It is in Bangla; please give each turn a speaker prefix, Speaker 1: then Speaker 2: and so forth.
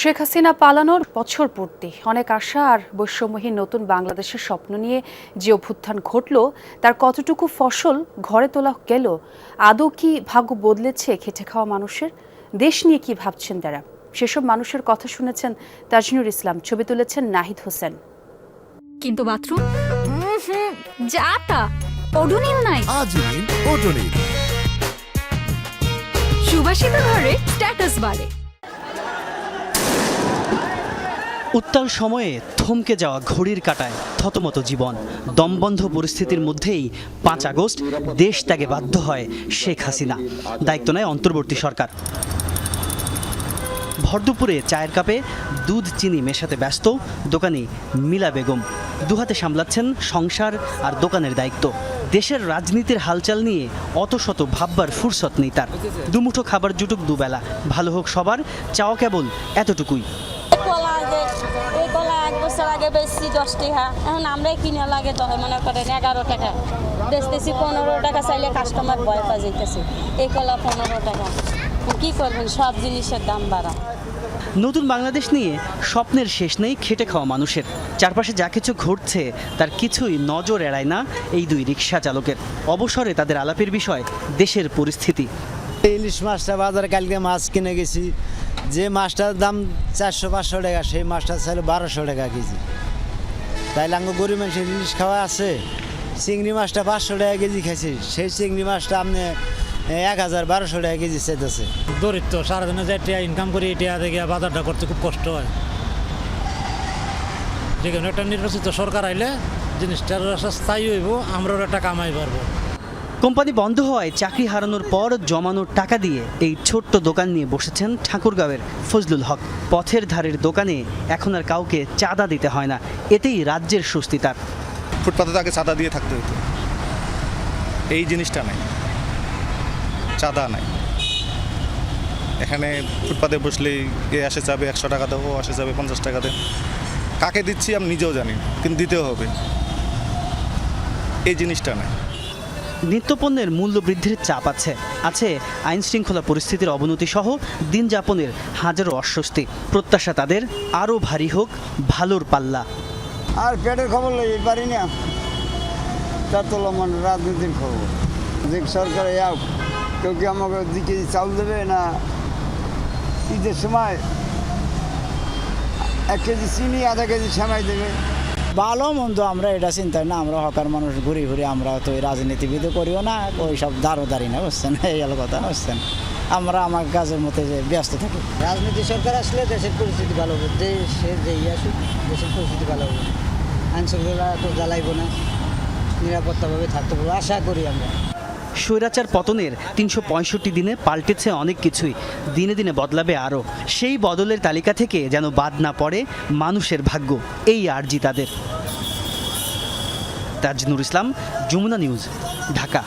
Speaker 1: শেখ হাসিনা পালানোর বছর পূর্তি। অনেক আশা আর বৈষম্যহীন নতুন বাংলাদেশের স্বপ্ন নিয়ে যে অভ্যুত্থান ঘটল তার কতটুকু ফসল ঘরে তোলা গেল আদৌ কি ভাগ্য বদলেছে খেটে খাওয়া মানুষের? দেশ নিয়ে কি ভাবছেন তারা? সেসব মানুষের কথা শুনেছেন তাজনুর ইসলাম ছবি তুলেছেন নাহিদ হোসেন।
Speaker 2: কিন্তু বাথরুম? যা তা ওডোনিল নাই।
Speaker 3: ওডোনিল
Speaker 2: সুবাসিত ঘরে স্ট্যাটাস বাড়ে।
Speaker 4: উত্তাল সময়ে থমকে যাওয়া ঘড়ির কাটায় থতমত জীবন। দমবন্ধ পরিস্থিতির মধ্যেই পাঁচ আগস্ট দেশ ত্যাগে বাধ্য হয় শেখ হাসিনা। দায়িত্ব নেয় অন্তর্বর্তী সরকার। ভরদুপুরে চায়ের কাপে দুধ চিনি মেশাতে ব্যস্ত দোকানি মিলা বেগম। দুহাতে সামলাচ্ছেন সংসার আর দোকানের দায়িত্ব। দেশের রাজনীতির হালচাল নিয়ে অত শত ভাববার ফুরসত নেই তার। দুমুঠো খাবার জুটুক দুবেলা। ভালো হোক সবার, চাওয়া কেবল এতটুকুই
Speaker 5: কলা আগে এই কলা এক বছর আগে বেশি দশ টাকা। এখন আমরাই কিনে লাগে মনে করেন এগারো টাকা। বেচতেছি পনেরো টাকা চাইলে কাস্টমার ভয় পা যাইতেছে। এই কলা পনেরো টাকা। কি করবেন? সব জিনিসের দাম বাড়া।
Speaker 4: নতুন বাংলাদেশ নিয়ে স্বপ্নের শেষ নেই খেটে খাওয়া মানুষের। চারপাশে যা কিছু ঘটছে তার কিছুই নজর এড়ায় না এই দুই রিক্সা চালকের। অবসরে তাদের আলাপের বিষয় দেশের পরিস্থিতি।
Speaker 6: ইলিশ মাছটা বাজারে কালকে মাছ কিনে গেছি। যে মাছটার দাম চারশো, পাঁচশো টাকা, সেই মাছটা চাইলে বারোশো টাকা কেজি। তাই আঙ্গ গরিব মানুষের ইলিশ খাওয়া আছে, চিংড়ি মাছটা পাঁচশো টাকা কেজি খাইছি, সেই চিংড়ি মাছটা আপনি এক হাজার বারোশো টাকা কেজি চাইতেছে।
Speaker 7: দরিদ্র সারাদিনে যে টিয়া ইনকাম করি টিয়া থেকে বাজারটা করতে খুব কষ্ট হয়। যেখানে একটা নির্বাচিত সরকার আইলে জিনিসটার স্থায়ী হইব, আমরাও একটা কামাই পারব।
Speaker 4: কোম্পানি বন্ধ হওয়ায় চাকরি হারানোর পর জমানোর টাকা দিয়ে এই ছোট্ট দোকান নিয়ে বসেছেন ঠাকুরগাঁওয়ের ফজলুল হক। পথের ধারের দোকানে এখন আর কাউকে চাঁদা দিতে হয় না, এতেই রাজ্যের স্বস্তি তার।
Speaker 8: ফুটপাতে তাকে চাঁদা দিয়ে থাকতে হতো। এই জিনিসটা নাই। চাঁদা নাই। এখানে ফুটপাতে বসলেই এ আসে যাবে একশো টাকা দেবো আসে যাবে পঞ্চাশ টাকা দেবো। কাকে দিচ্ছি আমি নিজেও জানি কিন্তু দিতেও হবে। এই জিনিসটা নাই।
Speaker 4: নিত্যপণ্যের মূল্য বৃদ্ধির চাপ আছে। আছে আইন শৃঙ্খলা পরিস্থিতির অবনতি সহ দিন যাপনের হাজারো অস্বস্তি। প্রত্যাশা তাদের আরও ভারী হোক, ভালোর পাল্লা।
Speaker 6: আর পেটের খবর লই পারি না। তার তো মানে রাজনীতির খবর। যে সরকার যাও কেউ কি আমাকে দু কেজি চাউল দেবে না? ঈদের সময় এক কেজি চিনি, আধা কেজি সেমাই দেবে।
Speaker 9: ভালো, মন্দ আমরা এটা চিন্তাই না, আমরা হকার মানুষ, ঘুরি ঘুরি আমরা তো ওই রাজনীতিবিদও করিও না, ওই সব দাঁড়ো দাঁড়ি না, বুঝছেন? এই হলো কথা, বুঝছেন? আমরা আমার কাজের মধ্যে যে ব্যস্ত থাকি।
Speaker 6: রাজনীতি সরকার আসলে দেশের পরিস্থিতি ভালো হবে দেশের যেই আসুক, দেশের পরিস্থিতি ভালো হবে। আইন শৃঙ্খলা তো জ্বালাইব না, নিরাপত্তাভাবে থাকতে পারব আশা করি আমরা।
Speaker 4: স্বৈরাচার পতনের তিনশো পঁয়ষট্টি দিনে পাল্টেছে অনেক কিছুই। দিনে দিনে বদলাবে আরও। সেই বদলের তালিকা থেকে যেন বাদ না পড়ে মানুষের ভাগ্য। এই আর্জি তাদের। তাজনুর ইসলাম, যমুনা নিউজ, ঢাকা।